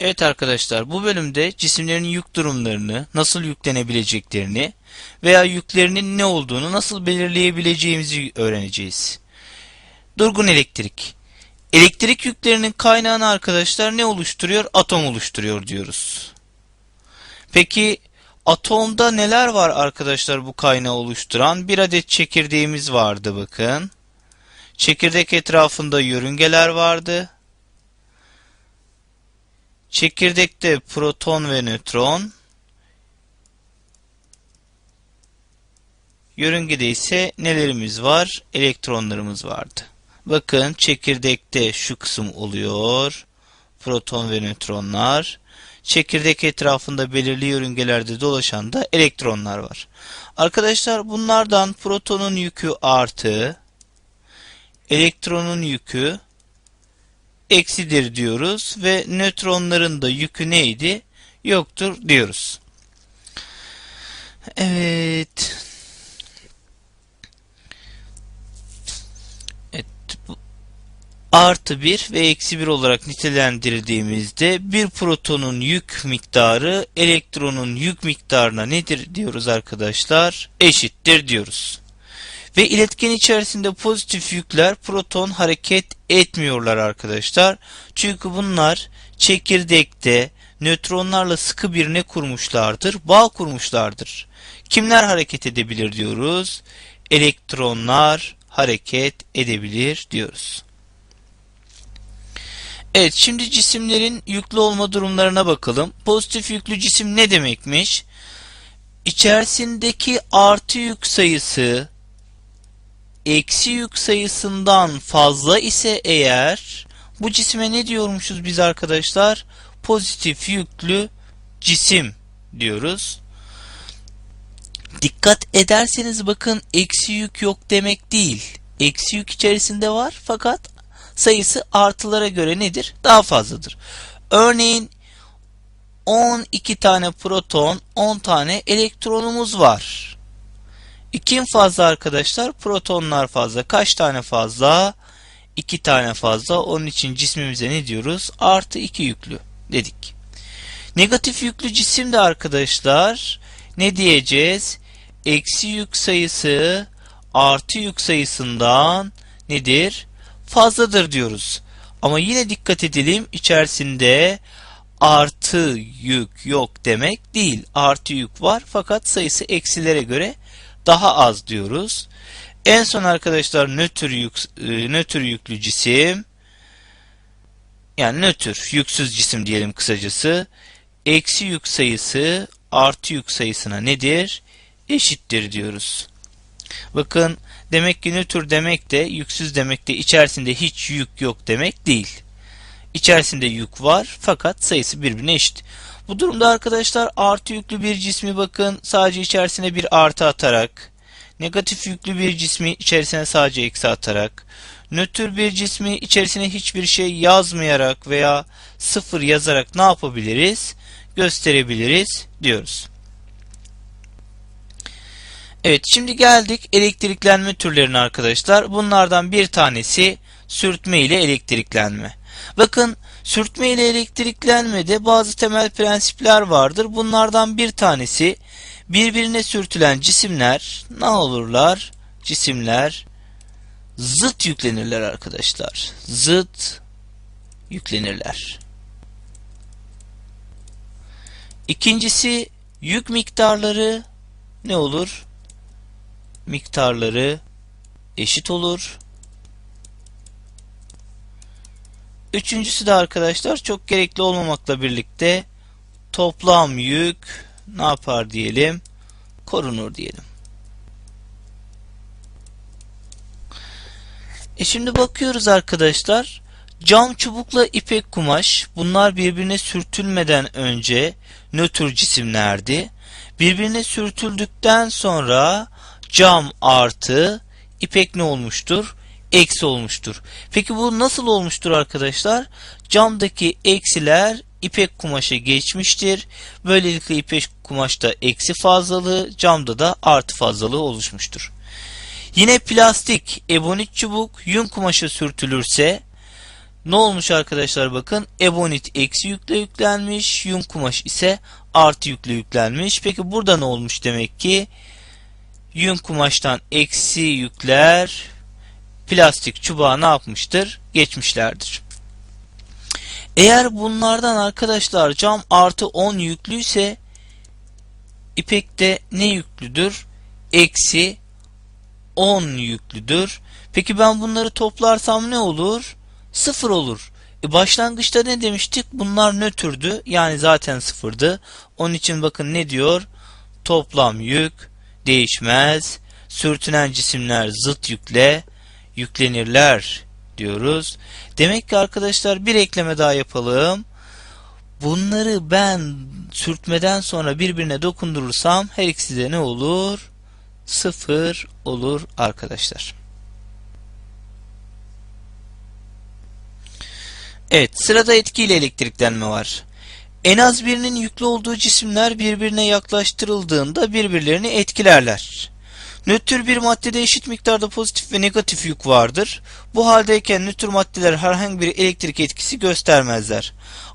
Evet arkadaşlar bu bölümde cisimlerin yük durumlarını, nasıl yüklenebileceklerini veya yüklerinin ne olduğunu nasıl belirleyebileceğimizi öğreneceğiz. Durgun elektrik. Elektrik yüklerinin kaynağını arkadaşlar ne oluşturuyor? Atom oluşturuyor diyoruz. Peki atomda neler var arkadaşlar bu kaynağı oluşturan? Bir adet çekirdeğimiz vardı bakın. Çekirdek etrafında yörüngeler vardı. Çekirdekte proton ve nötron, yörüngede ise nelerimiz var? Elektronlarımız vardı. Bakın çekirdekte şu kısım oluyor. Proton ve nötronlar. Çekirdek etrafında belirli yörüngelerde dolaşan da elektronlar var. Arkadaşlar bunlardan protonun yükü artı, elektronun yükü eksidir diyoruz ve nötronların da yükü neydi? Yoktur diyoruz. Evet. Evet. Artı 1 ve eksi 1 olarak nitelendirdiğimizde bir protonun yük miktarı elektronun yük miktarına nedir diyoruz arkadaşlar? Eşittir diyoruz. Ve iletken içerisinde pozitif yükler proton hareket etmiyorlar arkadaşlar. Çünkü bunlar çekirdekte nötronlarla sıkı bir ne kurmuşlardır? Bağ kurmuşlardır. Kimler hareket edebilir diyoruz? Elektronlar hareket edebilir diyoruz. Evet şimdi cisimlerin yüklü olma durumlarına bakalım. Pozitif yüklü cisim ne demekmiş? İçerisindeki artı yük sayısı eksi yük sayısından fazla ise eğer bu cisime ne diyormuşuz biz arkadaşlar? Pozitif yüklü cisim diyoruz. Dikkat ederseniz bakın eksi yük yok demek değil. Eksi yük içerisinde var fakat sayısı artılara göre nedir? Daha fazladır. Örneğin 12 tane proton, 10 tane elektronumuz var. Kim fazla arkadaşlar? Protonlar fazla. Kaç tane fazla? 2 tane fazla. Onun için cismimize ne diyoruz? Artı 2 yüklü dedik. Negatif yüklü cisim de arkadaşlar ne diyeceğiz? Eksi yük sayısı artı yük sayısından nedir? Fazladır diyoruz. Ama yine dikkat edelim içerisinde artı yük yok demek değil. Artı yük var fakat sayısı eksilere göre daha az diyoruz. En son arkadaşlar nötr yük e, nötr yüklü cisim yani nötr yüksüz cisim diyelim kısacası eksi yük sayısı artı yük sayısına nedir? Eşittir diyoruz. Bakın demek ki nötr demek de yüksüz demek de içerisinde hiç yük yok demek değil. İçerisinde yük var fakat sayısı birbirine eşit. Bu durumda arkadaşlar artı yüklü bir cismi bakın sadece içerisine bir artı atarak, negatif yüklü bir cismi içerisine sadece eksi atarak, nötr bir cismi içerisine hiçbir şey yazmayarak veya sıfır yazarak ne yapabiliriz? Gösterebiliriz diyoruz. Evet şimdi geldik elektriklenme türlerine arkadaşlar. Bunlardan bir tanesi sürtme ile elektriklenme. Bakın sürtme ile elektriklenmede bazı temel prensipler vardır. Bunlardan bir tanesi birbirine sürtülen cisimler ne olurlar? Cisimler zıt yüklenirler arkadaşlar. Zıt yüklenirler. İkincisi yük miktarları ne olur? Miktarları eşit olur. Üçüncüsü de arkadaşlar çok gerekli olmamakla birlikte toplam yük ne yapar diyelim? Korunur diyelim. E şimdi bakıyoruz arkadaşlar. Cam çubukla ipek kumaş bunlar birbirine sürtülmeden önce nötr cisimlerdi. Birbirine sürtüldükten sonra cam artı ipek ne olmuştur? Eksi olmuştur. Peki bu nasıl olmuştur arkadaşlar? Camdaki eksiler ipek kumaşa geçmiştir. Böylelikle ipek kumaşta eksi fazlalığı, camda da artı fazlalığı oluşmuştur. Yine plastik, ebonit çubuk, yün kumaşa sürtülürse Ne olmuş arkadaşlar bakın ebonit eksi yükle yüklenmiş yün kumaş ise artı yükle yüklenmiş. Peki burada ne olmuş demek ki yün kumaştan eksi yükler plastik çubuğa ne yapmıştır? Geçmişlerdir. Eğer bunlardan arkadaşlar cam artı 10 yüklüyse ipekte ne yüklüdür? Eksi 10 yüklüdür. Peki ben bunları toplarsam ne olur? 0 olur. E başlangıçta ne demiştik? Bunlar nötrdü. Yani zaten sıfırdı. Onun için bakın ne diyor? Toplam yük değişmez. Sürtünen cisimler zıt yükle yüklenirler diyoruz. Demek ki arkadaşlar bir ekleme daha yapalım. Bunları ben sürtmeden sonra birbirine dokundurursam her ikisi de ne olur? Sıfır olur arkadaşlar. Evet sırada etkiyle elektriklenme var. En az birinin yüklü olduğu cisimler birbirine yaklaştırıldığında birbirlerini etkilerler. Nötr bir maddede eşit miktarda pozitif ve negatif yük vardır. Bu haldeyken nötr maddeler herhangi bir elektrik etkisi göstermezler.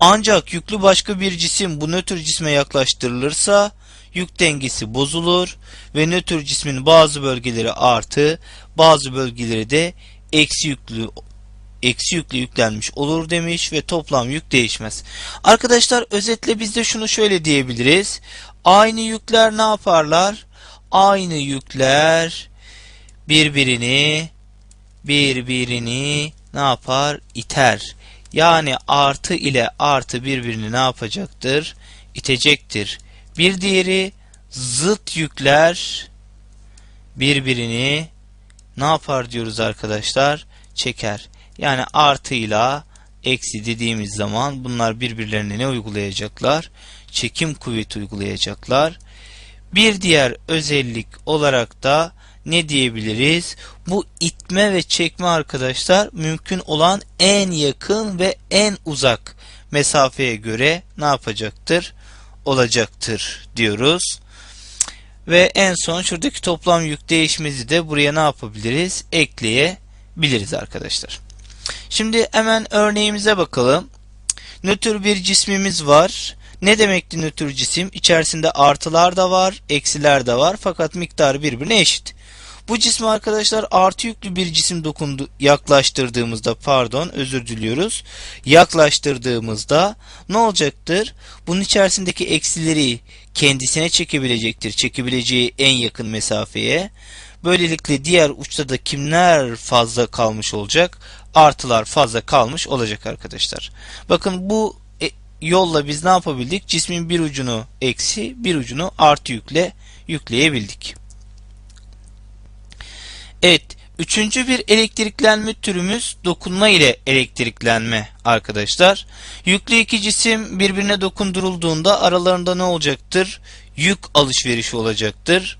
Ancak yüklü başka bir cisim bu nötr cisme yaklaştırılırsa yük dengesi bozulur ve nötr cismin bazı bölgeleri artı, bazı bölgeleri de eksi yüklü eksi yüklü yüklenmiş olur demiş ve toplam yük değişmez. Arkadaşlar özetle biz de şunu şöyle diyebiliriz. Aynı yükler ne yaparlar? Aynı yükler birbirini birbirini ne yapar? iter. Yani artı ile artı birbirini ne yapacaktır? İtecektir. Bir diğeri zıt yükler birbirini ne yapar diyoruz arkadaşlar? Çeker. Yani artıyla eksi dediğimiz zaman bunlar birbirlerine ne uygulayacaklar? Çekim kuvveti uygulayacaklar. Bir diğer özellik olarak da ne diyebiliriz? Bu itme ve çekme arkadaşlar mümkün olan en yakın ve en uzak mesafeye göre ne yapacaktır? Olacaktır diyoruz. Ve en son şuradaki toplam yük değişmezi de buraya ne yapabiliriz? Ekleyebiliriz arkadaşlar. Şimdi hemen örneğimize bakalım. Nötr bir cismimiz var. Ne demekti nötr cisim? İçerisinde artılar da var, eksiler de var fakat miktarı birbirine eşit. Bu cismi arkadaşlar artı yüklü bir cisim dokundu yaklaştırdığımızda pardon özür diliyoruz. Yaklaştırdığımızda ne olacaktır? Bunun içerisindeki eksileri kendisine çekebilecektir. Çekebileceği en yakın mesafeye. Böylelikle diğer uçta da kimler fazla kalmış olacak? Artılar fazla kalmış olacak arkadaşlar. Bakın bu yolla biz ne yapabildik? Cismin bir ucunu eksi, bir ucunu artı yükle yükleyebildik. Evet, üçüncü bir elektriklenme türümüz dokunma ile elektriklenme arkadaşlar. Yüklü iki cisim birbirine dokundurulduğunda aralarında ne olacaktır? Yük alışverişi olacaktır.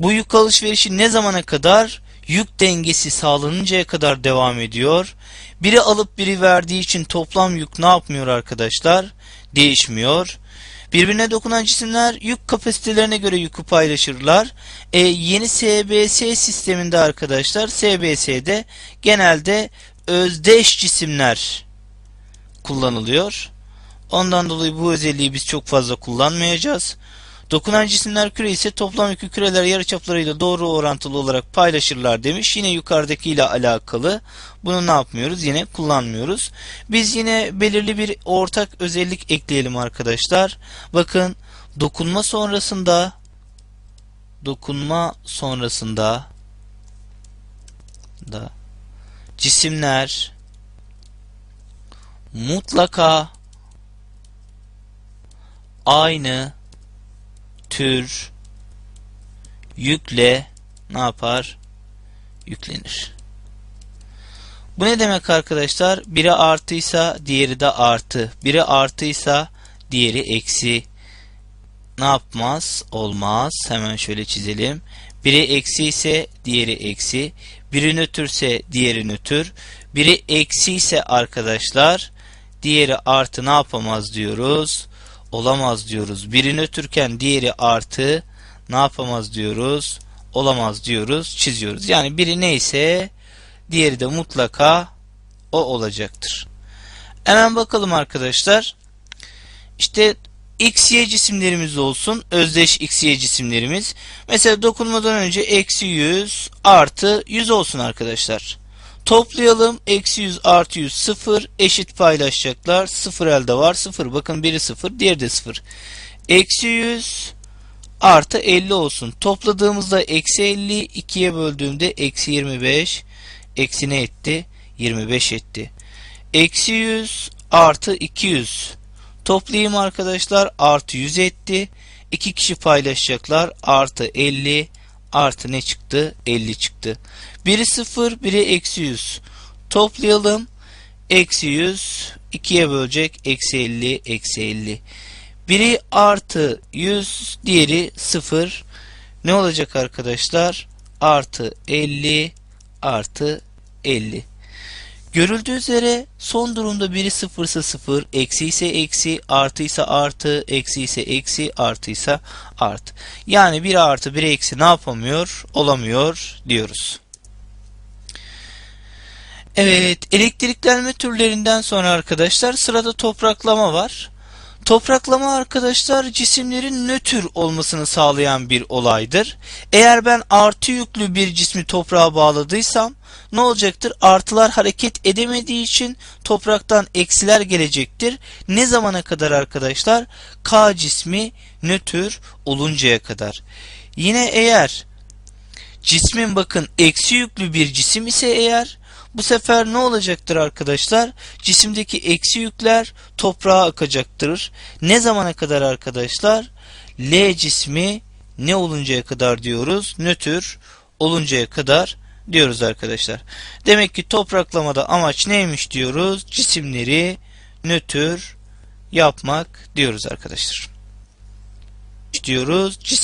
Bu yük alışverişi ne zamana kadar? Yük dengesi sağlanıncaya kadar devam ediyor. Biri alıp biri verdiği için toplam yük ne yapmıyor arkadaşlar? Değişmiyor. Birbirine dokunan cisimler yük kapasitelerine göre yükü paylaşırlar. E, yeni SBS sisteminde arkadaşlar SBS'de genelde özdeş cisimler kullanılıyor. Ondan dolayı bu özelliği biz çok fazla kullanmayacağız. Dokunan cisimler küre ise toplam yükü küreler yarıçaplarıyla doğru orantılı olarak paylaşırlar demiş. Yine yukarıdaki ile alakalı. Bunu ne yapmıyoruz? Yine kullanmıyoruz. Biz yine belirli bir ortak özellik ekleyelim arkadaşlar. Bakın dokunma sonrasında dokunma sonrasında da cisimler mutlaka aynı tür yükle ne yapar? Yüklenir. Bu ne demek arkadaşlar? Biri artıysa diğeri de artı. Biri artıysa diğeri eksi. Ne yapmaz? Olmaz. Hemen şöyle çizelim. Biri eksi ise diğeri eksi. Biri nötrse diğeri nötr. Biri eksi ise arkadaşlar diğeri artı ne yapamaz diyoruz? Olamaz diyoruz. Biri nötrken diğeri artı ne yapamaz diyoruz? Olamaz diyoruz, çiziyoruz. Yani biri neyse diğeri de mutlaka o olacaktır. Hemen bakalım arkadaşlar. İşte x, y cisimlerimiz olsun. Özdeş x, y cisimlerimiz. Mesela dokunmadan önce eksi 100 artı 100 olsun arkadaşlar. Toplayalım. Eksi 100 artı 100 0 eşit paylaşacaklar. 0 elde var. 0 bakın biri 0 diğeri de 0. Eksi 100 artı 50 olsun. Topladığımızda eksi 50 2'ye böldüğümde eksi 25 eksi ne etti? 25 etti. Eksi 100 artı 200 toplayayım arkadaşlar artı 100 etti. 2 kişi paylaşacaklar artı 50 artı ne çıktı? 50 çıktı. Biri 0 biri eksi 100 toplayalım. Eksi 100 2'ye bölecek eksi 50 eksi 50. Biri artı 100 diğeri 0 ne olacak arkadaşlar? Artı 50 artı 50. Görüldüğü üzere son durumda biri 0 ise 0, eksi ise eksi, artı ise artı, eksi ise eksi, artı ise artı. Yani 1 artı 1 eksi ne yapamıyor? Olamıyor diyoruz. Evet, elektriklenme türlerinden sonra arkadaşlar sırada topraklama var. Topraklama arkadaşlar cisimlerin nötr olmasını sağlayan bir olaydır. Eğer ben artı yüklü bir cismi toprağa bağladıysam ne olacaktır? Artılar hareket edemediği için topraktan eksiler gelecektir. Ne zamana kadar arkadaşlar? K cismi nötr oluncaya kadar. Yine eğer cismin bakın eksi yüklü bir cisim ise eğer bu sefer ne olacaktır arkadaşlar? Cisimdeki eksi yükler toprağa akacaktır. Ne zamana kadar arkadaşlar? L cismi ne oluncaya kadar diyoruz? Nötr oluncaya kadar diyoruz arkadaşlar. Demek ki topraklamada amaç neymiş diyoruz? Cisimleri nötr yapmak diyoruz arkadaşlar. Diyoruz cisim